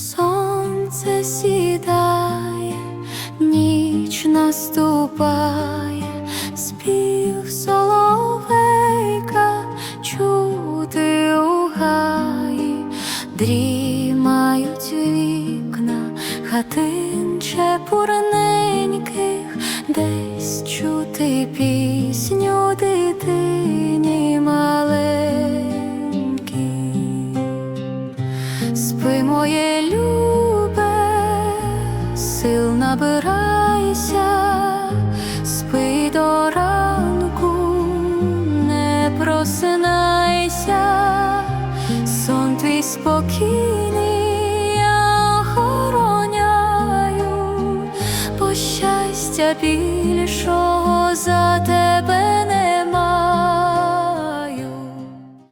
сонце сідає, ніч наступає, спів соловейка чути у гаї, дрімають вікна, хатинче чепурненьких, десь чути пісню дитини. Спи, моє любе, сил набирайся, спи до ранку, не просинайся, сон твій спокійний я охороняю, бо щастя більшого